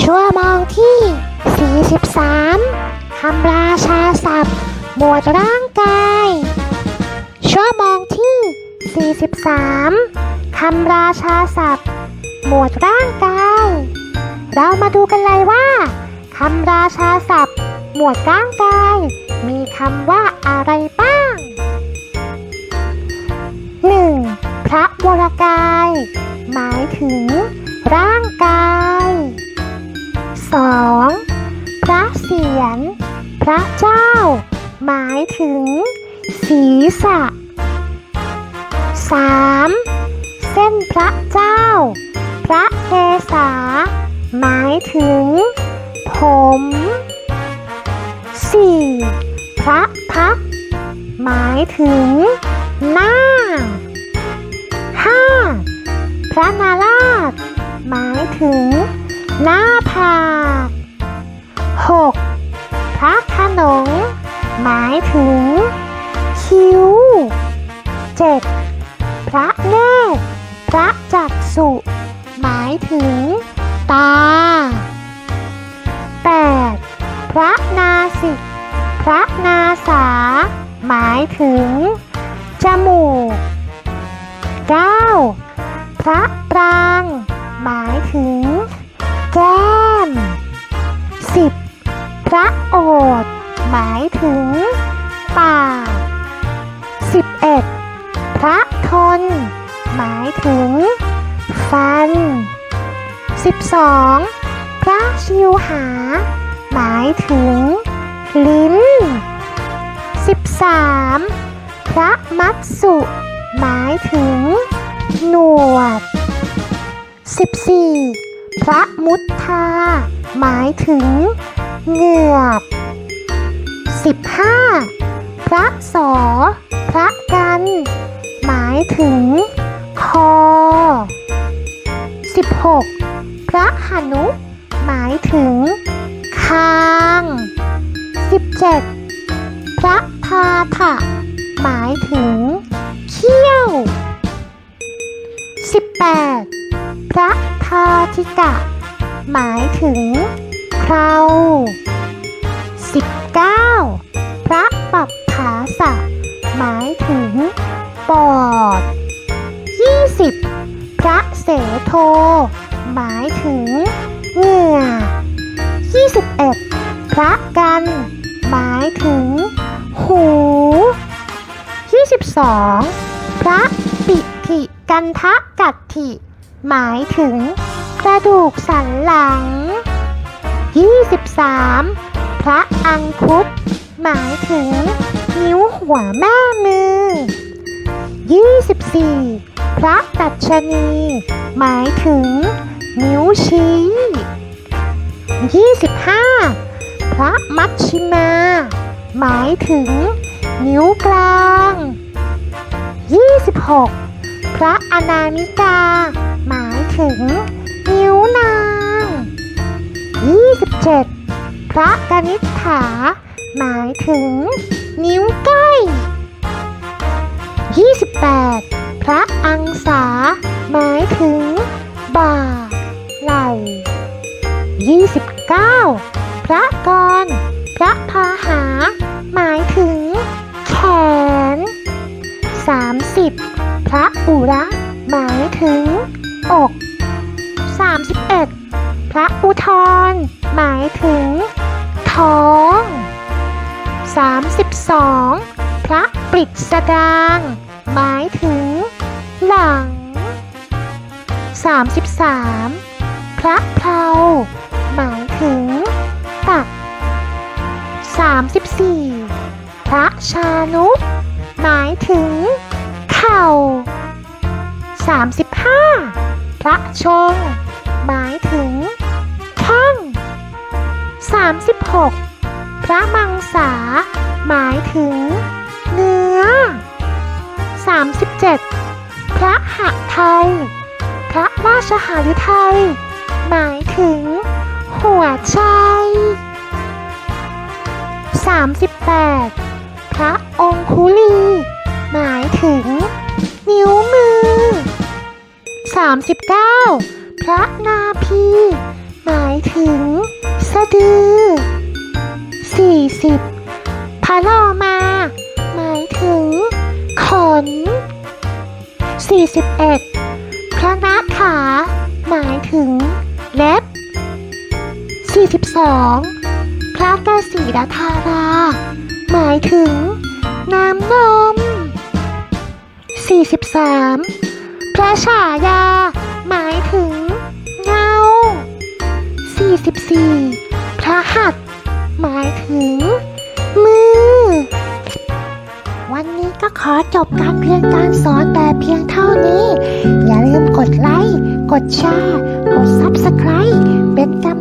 ชั่วโมงที่ 43 คำราชาศัพท์ หมวดร่างกาย ชั่วโมงที่ 43 คำราชาศัพท์ หมวดร่างกาย เรามาดูกันเลยว่า คำราชาศัพท์ หมวดร่างกาย มีคำว่าอะไรบ้าง ยรพระเจ้า หมายถึง ศีรษะ 3. เส้นพระเจ้า พระเกศาหมายถึง ผม 4. พระพัก หมายถึง หน้า 5. พระนาราช หมายถึง หน้าผาก 6. พระโขนงหมายถึง คิ้ว 7. พระเนตรพระจักษุหมายถึง ตา 8. พระนาสิก พระนาสา หมายถึง จมูก 9. พระปราง หมายถึง ฟัน 12. พระชิวหา หมายถึง ลิ้น 13. พระมัตสุ หมายถึง หนวด 14. พระมุทธา หมายถึง เหงือก 15. พระสอ พระกันายถึง คอ 16. พระหนุ หมายถึง คาง 17. พระพาถะหมายถึง เขี้ยว 18. พระทาธิกะ หมายถึง เครา 19. หมายถึงเหงื่อ 21. พระกัน หมายถึง หู 22. พระปิติกันทะกัตถิ หมายถึง กระดูกสันหลัง 23. พระอังคุตหมายถึง นิ้วหัวแม่มือ 24. พระตัชนี หมายถึง นิ้วชี้ 25. พระมัชชิมา หมายถึง นิ้วกลาง 26. พระอนามิกา หมายถึง นิ้วนาง 27. พระกนิษฐา หมายถึง นิ้วก้อย 28. พระอังสา หมายถึง บ่า ไหล่ 29. พระกร พระพาหา หมายถึง แขน 30. พระอุระ หมายถึง อก 31. พระอุทรหมายถึง ท้อง 32. พระปริศดาง หมายถึง หลัง 33. พระเพลาหมายถึง ตัก 34. พระชานุหมายถึง เข่า 35. พระชง หมายถึงข้ง 36. พระมังสา หมายถึง หัวใจ 38. พระองคุลี หมายถึง นิ้วมือ 39. พระนาพี หมายถึง สะดือ 40 พระโลมา หมายถึง ขน 41 พระนาขา หมายถึงเล็บ 42 พระกสีดาธารา หมายถึง น้ำนม 43 พระฉายา หมายถึง เงา 44 ดแชร์ กด Subscribe เป็นกำ